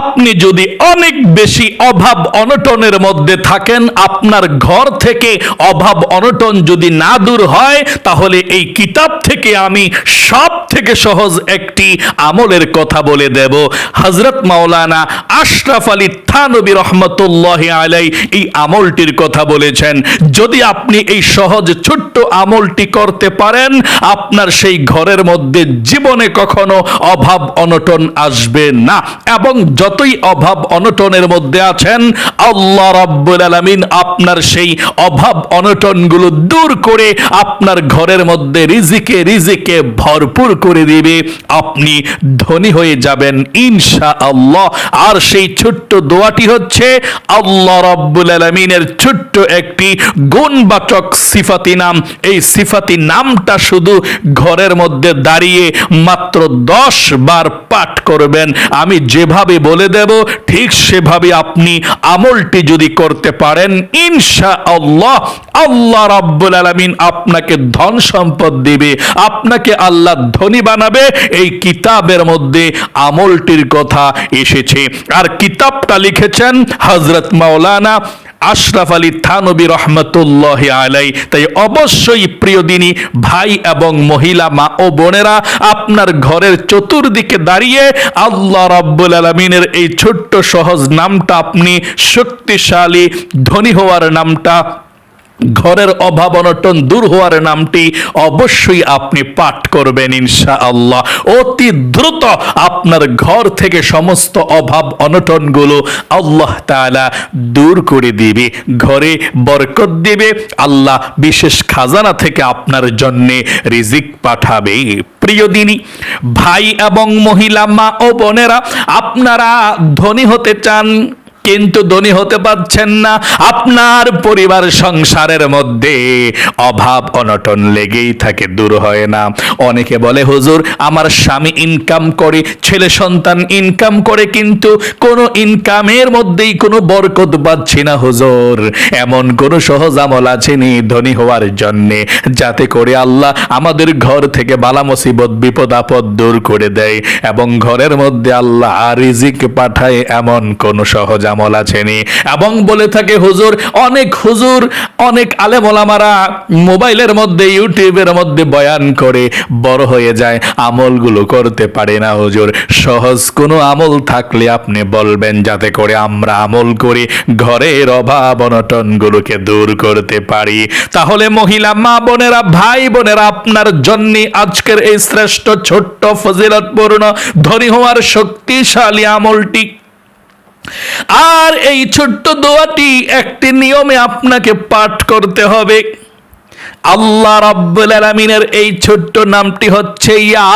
আপনি যদি অনেক বেশি অভাব অনটনের মধ্যে থাকেন, আপনার ঘর থেকে অভাব অনটন যদি না দূর হয়, তাহলে এই কিতাব থেকে আমি সব থেকে সহজ একটি আমলের কথা বলে দেব। হজরত মাওলানা আশরাফ আলী থানবী রহমতুল্লাহ আলাই এই আমলটির কথা বলেছেন। যদি আপনি এই সহজ ছোট্ট আমলটি করতে পারেন, আপনার সেই ঘরের মধ্যে জীবনে কখনো অভাব অনটন আসবে না। এবং যতই অভাব অনটনের মধ্যে আছেন, আল্লাহ রাব্বুল আলামিন আপনার সেই অভাব অনটনগুলো দূর করে আপনার ঘরের মধ্যে রিজিকে রিজিকে ভরপুর করে দিবে। আপনি ধনী হয়ে যাবেন ইনশা আল্লাহ আর সেই ছোট্ট দোয়াটি হচ্ছে, আল্লাহ রাব্বুল আলামিনের ছোট্ট একটি গুণবাচক সিফাতি নাম। এই সিফাতি নামটা শুধু ঘরের মধ্যে দাঁড়িয়ে মাত্র দশ বার পাঠ করবেন। আমি যেভাবে বলে দেব, ঠিক সেভাবে আপনি আমলটি যদি করতে পারেন ইনশা আল্লাহ আল্লাহ রাব্বুল আলামিন আপনাকে ধন সম্পদ দিবে, আপনাকে আল্লাহ ধনী বানাবে। এই কিতাবের মধ্যে আমলটির কথা এসেছে। আর কিতাবটা লিখেছেন হজরত মাওলানা আশরাফ আলী থানবী রহমতুল্লাহ আলাই তাই অবশ্যই প্রিয় দিনী, ভাই এবং মহিলা, মা ও বোনেরা, আপনার ঘরের চতুর্দিকে দাঁড়িয়ে আল্লাহ রাব্বুল আলমিনের এই ছোট্ট সহজ নামটা আপনি শক্তিশালী, ধনী হওয়ার নামটা ঘরের অভাব অনটন দূর হওয়ার নামটি অবশ্যই আপনি পাঠ করবেন ইনশা আল্লাহ অতি দ্রুত আপনার ঘর থেকে সমস্ত অভাব অনটনগুলো আল্লাহ তাআলা দূর করে দিবে, ঘরে বরকত দিবে, আল্লাহ বিশেষ খাজানা থেকে আপনার জন্যে রিজিক পাঠাবে। প্রিয় দিনী, ভাই এবং মহিলা, মা ও বোনেরা, আপনারা ধনী হতে চান কিন্তু ধনী হতে পারছেন না। আপনার পরিবার সংসারের মধ্যে অভাব অনটন লেগেই থাকে, দূর হয় না। অনেকে বলে, হুজুর, আমার স্বামী ইনকাম করে, ছেলে সন্তান ইনকাম করে, কিন্তু কোনো ইনকামের মধ্যেই কোনো বরকত পাচ্ছি না, হুজুর। এমন কোনো সহজ আমল আছেনি ধনী হওয়ার জন্যে, যাতে করে আল্লাহ আমাদের ঘর থেকে বালা মুসিবত, বিপদ, আপদ দূর করে দেয় এবং ঘরের মধ্যে আল্লাহ রিজিক পাঠায় এমন কোন সহজ আমল আছেনি। এবং বলে থাকে, হুজুর, অনেক হুজুর, অনেক আলেম ওলামারা মোবাইলের মধ্যে, ইউটিউবের মধ্যে বয়ান করে, বড় হয়ে যায়, আমলগুলো করতে পারে না, হুজুর। সহজ কোনো আমল থাকলে আপনি বলবেন, যাতে করে আমরা আমল করি, ঘরের অভাব অনটনগুলোকে দূর করতে পারি। তাহলে মহিলা মা বোনেরা, ভাই বোনেরা, আপনার জন্য আজকের এই শ্রেষ্ঠ ছোট্ট ফজিলতপূর্ণ, ধনী হওয়ার শক্তিশালী আমলটি আর এই ছোট্ট দোয়াটি একটি নিয়মে আপনাকে পাঠ করতে হবে। আল্লাহ রাব্বুল আলামিনের এই ছোট্ট নামটি হচ্ছে ইয়া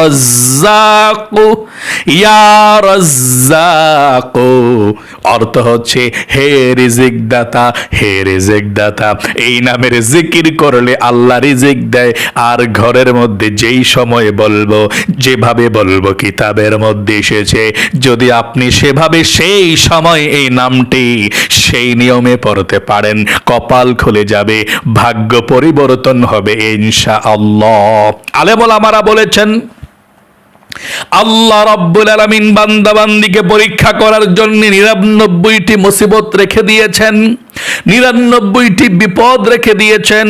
রাজ্জাকু ইয়া রাজ্জাকু। অর্থ হচ্ছে হে রিজিক দাতা হে রিজিক দাতা এই নামের জিকির করলে আল্লাহ রিজিক দেয়। আর ঘরের মধ্যে যেই সময় বলব, যেভাবে বলব কিতাবের মধ্যে এসেছে, যদি আপনি সেভাবে সেই সময় এই নামটি সেই নিয়মে পড়তে পারেন, কপাল খুলে যাবে, ভাগ্য পরিবর্তন হবে ইনশা আল্লাহ আলেমুল আমারা বলেছেন আল্লাহ রব্বুল আলমিন বান্দাবান্দিকে পরীক্ষা করার জন্য নিরানব্বইটি মুসিবত রেখে দিয়েছেন, নিরানব্বইটি বিপদ রেখে দিয়েছেন।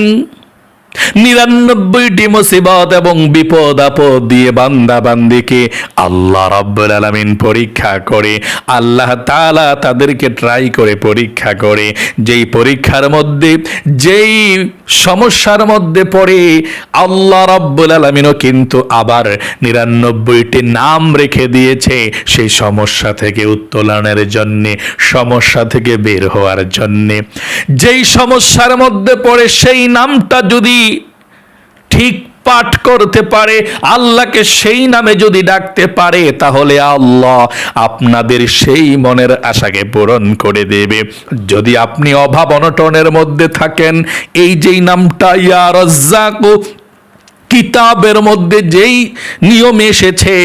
নিরানব্বইটি মুসিবত এবং বিপদ আপদ দিয়ে বান্দা বান্দিকে আল্লাহ রব্বুল আলামিন পরীক্ষা করে, আল্লাহ তাআলা তাদেরকে ট্রাই করে পরীক্ষা করে। যেই পরীক্ষার মধ্যে, যেই সমস্যার মধ্যে পড়ে, আল্লাহ রব্বুল আলামিনও কিন্তু আবার নিরানব্বইটি নাম রেখে দিয়েছে সেই সমস্যা থেকে উত্তোলনের জন্যে, সমস্যা থেকে বের হওয়ার জন্যে। যেই সমস্যার মধ্যে পড়ে, সেই নামটা যদি ঠিক পাঠ করতে পারে, আল্লাহকে সেই নামে যদি ডাকতে পারে, তাহলে আল্লাহ আপনাদের সেই মনের আশাকে পূরণ করে দেবে। যদি আপনি অভাব অনটনের মধ্যে থাকেন, এই যেই নামটা, ইয়া রাজ্জাকু কিতাবের মধ্যে যেই নিয়ম এসেছে,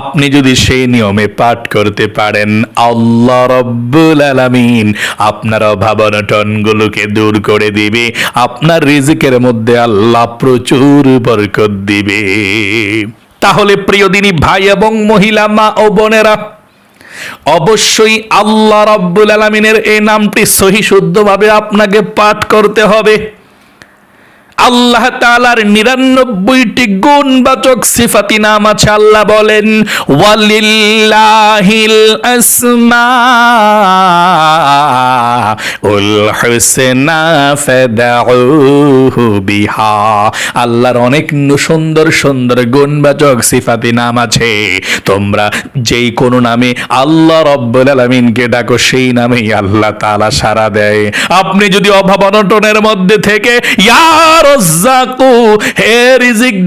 আপনি যদি সেই নিয়মে পাঠ করতে পারেন, আল্লাহ রব্বুল আলামিন আপনার অভাব অভাবনটনগুলোকে দূর করে দিবে, আপনার রিজিকের মধ্যে আল্লাহ প্রচুর বরকত দিবে। তাহলে প্রিয় দিনী ভাই এবং মহিলা, মা ও বোনেরা, অবশ্যই আল্লাহ রব্বুল আলমিনের এই নামটি সহি শুদ্ধভাবে আপনাকে পাঠ করতে হবে। আল্লাহ তালার নিরানব্বইটি গুণবাচক সিফাতি নাম আছে আল্লাহ বলেন ওয়ালিল্লাহিল আসমা উল বিহা। আল্লাহর অনেক সুন্দর সুন্দর গুণবাচক সিফাতি নাম আছে। তোমরা যেই কোনো নামে আল্লাহ রব্বুল আলামিনকে ডাকো, সেই নামেই আল্লাহ তাআলা সাড়া দেয়। আপনি যদি অভাব অনটনের মধ্যে থেকে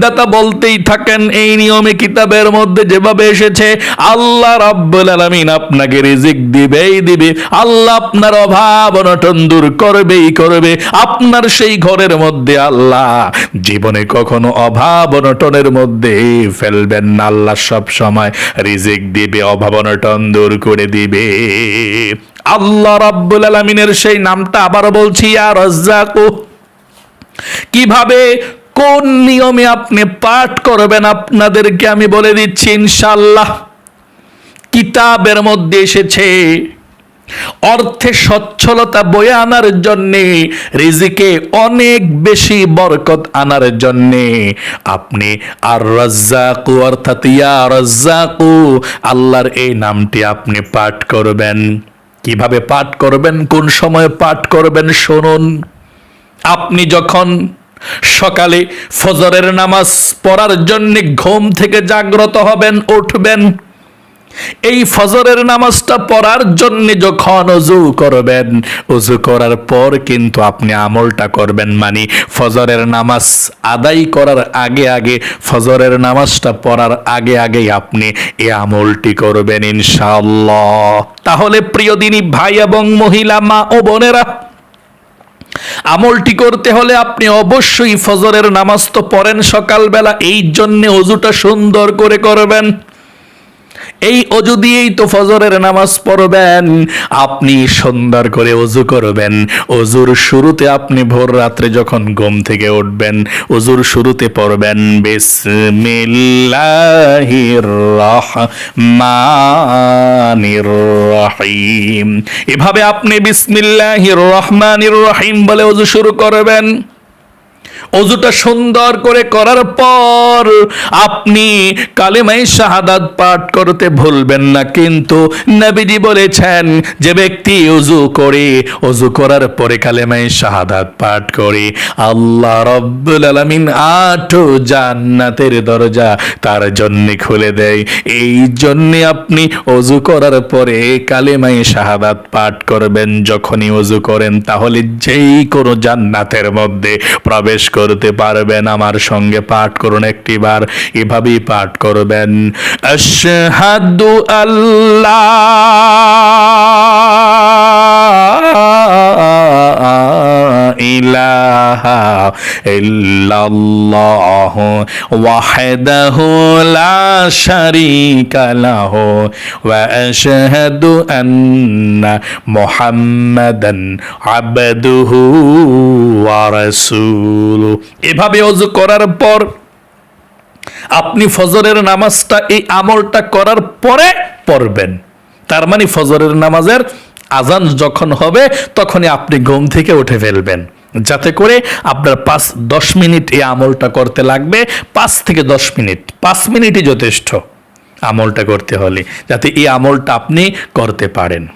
দাতা বলতেই থাকেন, এই নিয়মে কিতাবের মধ্যে যেভাবে এসেছে, আল্লাহ রাব্বুল আলামিন আপনাকে রিজিক দিবেই দিবে। আল্লাহ আপনার অভাব অনটন দূর করবেই করবে। আপনার সেই ঘরের মধ্যে আল্লাহ। জীবনে কখনো অভাব অনটনের মধ্যে ফেলবেন না আল্লাহ সব সময়। রিজিক দিবে অভাব অনটন দূর করে দিবে। আল্লাহ রাব্বুল আলামিনের সেই নামটা আবার বলছি আর রাজ্জাকু। কীভাবে, কোন নিয়মে আপনি পাঠ করবেন আপনাদেরকে আমি বলে দিচ্ছি ইনশাল্লাহ কিতাবের মধ্যে এসেছে অর্থে সচ্ছলতা বয়ে আনার জন্যে, রিজিকে অনেক বেশি বরকত আনার জন্যে। আপনি আর রাজ্জাকু, অর্থাৎ ইয়া রাজ্জাকু, আল্লাহর এই নামটি আপনি পাঠ করবেন। কীভাবে পাঠ করবেন? কোন সময় পাঠ করবেন? শুনুন। আপনি যখন সকালে ফজরের নামাজ পড়ার জন্য ঘুম থেকে জাগ্রত হবেন, উঠবেন এই ফজরের নামাজটা পড়ার জন্য যখন অজু করবেন অজু করার পর কিন্তু আপনি আমলটা করবেন। মানে ফজরের নামাজ আদায় করার আগে আগে, ফজরের নামাজটা পড়ার আগে আগেই আপনি এই আমলটি করবেন ইনশাআল্লাহ। তাহলে প্রিয় দিনী ভাই এবং মহিলা, মা ও বোনেরা, আমলটি করতে হলে আপনি অবশ্যই ফজরের নামাজ তো পড়েন সকালবেলা, এই জন্যে অজুটা সুন্দর করে করবেন। এই অজু দিয়েই তো ফজরের নামাজ পড়বেন, আপনি সুন্দর করে অজু করবেন। অজুর শুরুতে আপনি ভোর রাত্রে যখন ঘুম থেকে উঠবেন, অজুর শুরুতে পড়বেন এভাবে আপনি বিসমিল্লাহির রহমানির রহিম বলে অজু শুরু করবেন। অজুটা সুন্দর করে করার পর আপনি কালেমাই শাহাদাত পাঠ করতে ভুলবেন না। কিন্তু নবীজি বলেছেন, যে ব্যক্তি অজু করে, অজু করার পরে কালেমাই শাহাদাত পাঠ করে, আল্লাহ রব্বুল আলামিন আট জান্নাতের দরজা তার জন্য খুলে দেয়। এই জন্যে আপনি অজু করার পরে কালেমাই শাহাদাত পাঠ করবেন। যখনই অজু করেন, তাহলে যেই কোনো জান্নাতের মধ্যে প্রবেশ করতে পারবেন। আমার সঙ্গে পাঠ করুন একটি বার এভাবেই পাঠ করবেন। আশহাদু আল্লাহ। ইলাহা ইল্লাল্লাহ ওয়াহদাহু লা শারীকা লাহু ওয়া আশহাদু আন্না মুহাম্মাদান আবদুহু ওয়া রাসূলুহু এভাবে ওযু করার পর আপনি ফজরের নামাজটা, এই আমলটা করার পরে পড়বেন। তার মানে ফজরের নামাজের আজান যখন হবে, তখনই আপনি ঘুম থেকে উঠে ফেলবেন। যাতে করে আপনার পাঁচ, দশ মিনিট এই আমলটা করতে লাগবে। পাঁচ থেকে দশ মিনিট, পাঁচ মিনিটই যথেষ্ট আমলটা করতে হলে, যাতে এই আমলটা আপনি করতে পারেন।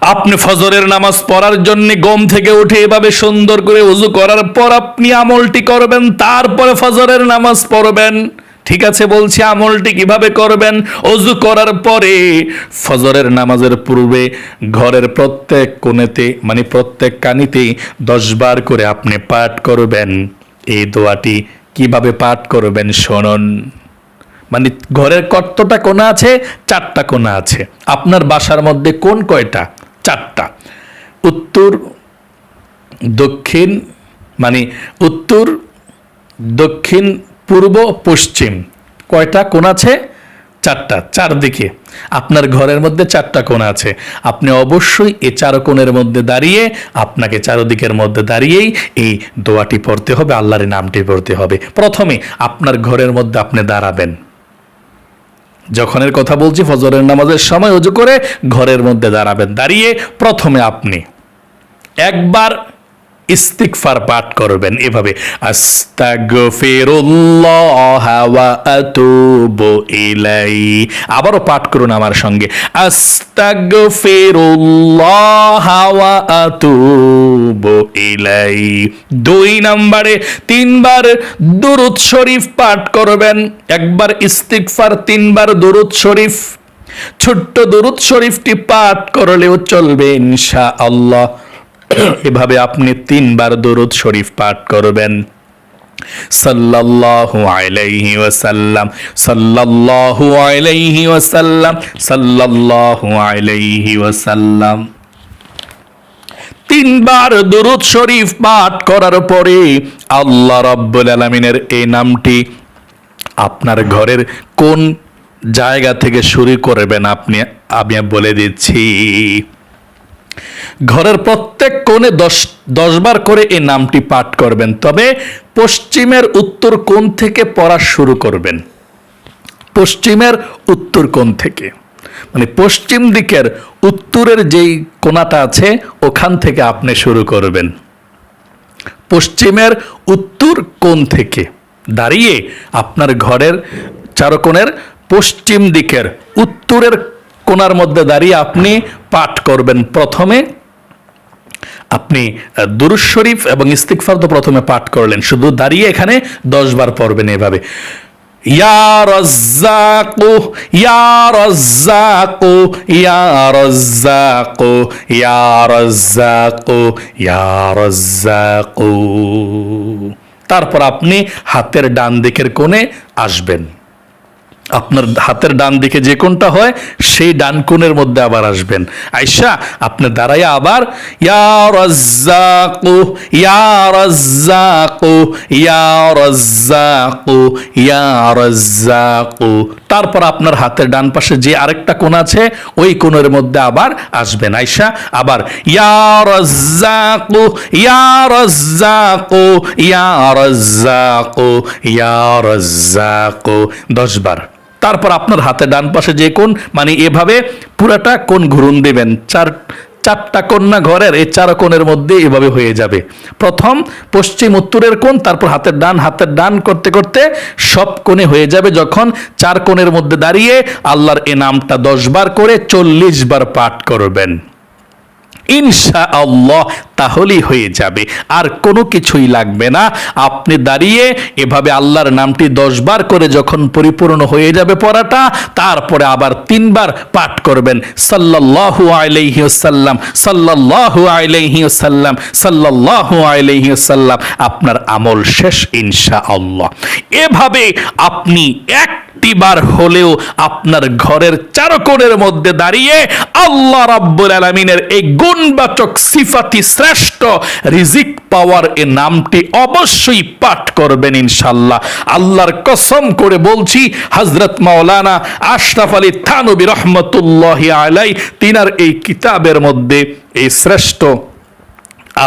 আপনি ফজরের নামাজ পড়ার জন্য গম থেকে উঠে এভাবে সুন্দর করে উজু করার পর আপনি আমলটি করবেন, তারপরে ফজরের নামাজ পড়বেন। ঠিক আছে বলছি, আমলটি কীভাবে করবেন? অজু করার পরে ফজরের নামাজের পূর্বে ঘরের প্রত্যেক কোণেতে মানে প্রত্যেক কানিতে দশ বার করে আপনি পাঠ করবেন। এই দোয়াটি কীভাবে পাঠ করবেন শুনুন। মানে ঘরের কর্তটা কোণা আছে? চারটা কোণা আছে। আপনার বাসার মধ্যে কোন কয়টা? চারটা। উত্তর, দক্ষিণ মানে উত্তর, দক্ষিণ পূর্ব পশ্চিম। কয়টা কোণ আছে? চারটা। চারদিকে। আপনার ঘরের মধ্যে চারটা কোণ আছে। আপনি অবশ্যই এই চার কোণের মধ্যে দাঁড়িয়ে, আপনাকে চারদিকের মধ্যে দাঁড়িয়েই এই দোয়াটি পড়তে হবে, আল্লাহর নামটি পড়তে হবে। প্রথমে আপনার ঘরের মধ্যে আপনি দাঁড়াবেন। যখনের কথা বলছি, ফজরের নামাজের সময় উজু করে ঘরের মধ্যে দাঁড়াবেন। দাঁড়িয়ে প্রথমে আপনি একবার ইস্তিকফার পাঠ করবেন এভাবে ইলাই। আবারও পাঠ করুন আমার সঙ্গে ইলাই। দুই নম্বরে তিনবার দুরুদ শরীফ পাঠ করবেন, একবার ইস্তিকফার তিনবার দুরুদ শরীফ। ছোট্ট দুরুদ শরীফটি পাঠ করলেও চলবে ইনশা আল্লাহ এভাবে আপনি তিনবার দরুদ শরীফ পাঠ করবেন। সাল্লাল্লাহু আলাইহি ওয়াসাল্লাম, সাল্লাল্লাহু আলাইহি ওয়াসাল্লাম, সাল্লাল্লাহু আলাইহি ওয়াসাল্লাম। তিনবার দরুদ শরীফ পাঠ করার পরে আল্লাহ রাব্বুল আলামিনের এই নামটি আপনার ঘরের কোন জায়গা থেকে শুরু করবেন আপনি, আমি বলে দিচ্ছি। ঘরের প্রত্যেক কোণে দশ দশবার করে এই নামটি পাঠ করবেন। তবে পশ্চিমের উত্তর কোণ থেকে পড়া শুরু করবেন। পশ্চিমের উত্তর কোণ থেকে। মানে পশ্চিম দিকের উত্তরের যেই কোণাটা আছে, ওখান থেকে আপনি শুরু করবেন। পশ্চিমের উত্তর কোণ থেকে দাঁড়িয়ে আপনার ঘরের চারকোণের পশ্চিম দিকের উত্তরের কোণার মধ্যে দাঁড়িয়ে আপনি পাঠ করবেন। প্রথমে আপনি দুরুজ শরীফ এবং ইস্তিকফার তো প্রথমে পাঠ করলেন। শুধু দাঁড়িয়ে এখানে দশ বার পড়বেন এভাবে। তারপর আপনি হাতের ডান দিকের কোণে আসবেন। আপনার হাতের ডান দিকে যে কোনটা হয়, সেই ডান কোণের মধ্যে আবার আসবেন। আয়সা আপনি দাঁড়াইয়া আবার, ইয়া ইয়া তারপর আপনার হাতের ডান পাশে যে আরেকটা কোণ আছে, ওই কোণের মধ্যে আবার আসবেন। আয়সা আবার, ইয়া রাজ্জাকু, ইয়া ইয়া রাজ্জাকু ইয়া রাজ্জাকু। দশ বার তারপর আপনার হাতে ডান পাশে যে কোন মানে এভাবে পুরাটা কোন ঘুরুন দেবেন। চার, চারটা কন্যা ঘরের, এই চার কোণের মধ্যে এভাবে হয়ে যাবে। প্রথম পশ্চিম উত্তরের কোণ, তারপর হাতের ডান হাতের ডান করতে করতে সব কোণে হয়ে যাবে যখন চার কোণের মধ্যে দাঁড়িয়ে আল্লাহর এ নামটা দশ বার করে চল্লিশ বার পাঠ করবেন। ইনশা আল্লাহ তাহলেই হয়ে যাবে। আর কোনো কিছুই লাগবে না। আপনি দাঁড়িয়ে এভাবে আল্লাহর নামটি দশবার করে যখন পরিপূর্ণ হয়ে যাবে পড়াটা, তারপরে আবার তিনবার পাঠ করবেন। সাল্লাল্লাহু আলাইহি ওয়াসাল্লাম, সাল্লাল্লাহু আলাইহি ওয়াসাল্লাম, সাল্লাল্লাহু আলাইহি ওয়াসাল্লাম। আপনার আমল শেষ ইনশা আল্লাহ এভাবে আপনি এক একটিবার হলেও আপনার ঘরের চারকোণের মধ্যে দাঁড়িয়ে আল্লাহ রাব্বুল আলমিনের এই গুণবাচক সিফাতি শ্রেষ্ঠ রিজিক পাওয়ার এ নামটি অবশ্যই পাঠ করবেন ইনশাল্লাহ আল্লাহর কসম করে বলছি হজরত মাওলানা আশরাফ আলী থানবী রহমতুল্লাহ আলাই তিনার এই কিতাবের মধ্যে এই শ্রেষ্ঠ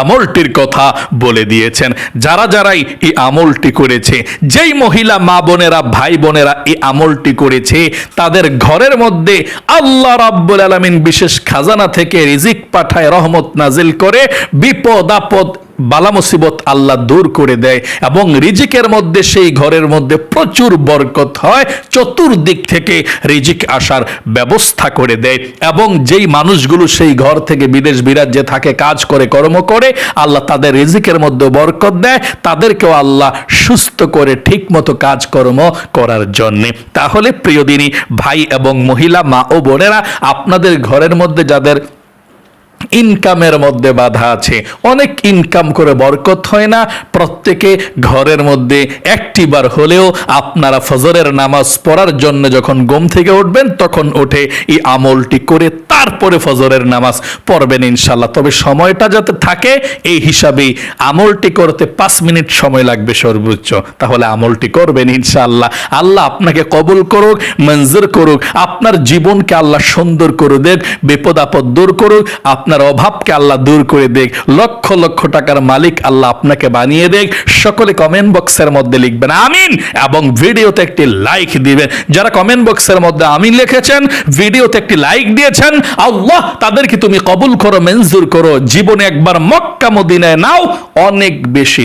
আমলটির কথা বলে দিয়েছেন। যারা যারাই এই আমলটি করেছে, যেই মহিলা মা বোনেরা, ভাই বোনেরা এই আমলটি করেছে, তাদের ঘরের মধ্যে আল্লাহ রাব্বুল আলামিন বিশেষ খাজানা থেকে রিজিক পাঠায়, রহমত নাজিল করে বিপদ আপদ বালা মুসিবত আল্লাহ দূর করে দেয় এবং রিজিকের মধ্যে সেই ঘরের মধ্যে প্রচুর বরকত হয়, চতুর্দিক থেকে রিজিক আসার ব্যবস্থা করে দেয় এবং যেই মানুষগুলো সেই ঘর থেকে বিদেশ বিরাজ্যে থাকে, কাজ করে, কর্ম করে, আল্লাহ তাদের রিজিকের মধ্যে বরকত দেয়, তাদেরকেও আল্লাহ সুস্থ করে ঠিক মতো কাজকর্ম করার জন্যে। তাহলে প্রিয়দিনী ভাই এবং মহিলা, মা ও বোনেরা, আপনাদের ঘরের মধ্যে যাদের ইনকামের মধ্যে বাধা আছে। অনেক ইনকাম করে বরকত হয় না। প্রত্যেকে ঘরের মধ্যে একটিবার হলেও আপনারা ফজরের নামাজ পড়ার জন্য যখন ঘুম থেকে উঠবেন, তখন উঠে এই আমলটি করে তারপরে ফজরের নামাজ পড়বেন ইনশাল্লাহ তবে সময়টা যাতে থাকে, এই হিসাবেই আমলটি করতে পাঁচ মিনিট সময় লাগবে সর্বোচ্চ। তাহলে আমলটি করবেন ইনশাআল্লাহ। আল্লাহ আপনাকে কবুল করুক, মঞ্জুর করুক, আপনার জীবনকে আল্লাহ সুন্দর করে দেখ, বিপদ আপদ দূর করুক, আপনি আপনার অভাবকে আল্লাহ দূর করে দেখ লক্ষ লক্ষ টাকার মালিক আল্লাহ আপনাকে বানিয়ে দেখ সকলে কমেন্ট বক্সের মধ্যে লিখবেন, আমিন এবং ভিডিওতে একটি লাইক দিবেন। যারা কমেন্ট বক্সের মধ্যে আমিন লিখেছেন, ভিডিওতে একটি লাইক দিয়েছেন, আল্লাহ তাদেরকে তুমি কবুল করো মেনজুর করো। জীবনে একবার মক্কা মদিনায় নাও, অনেক বেশি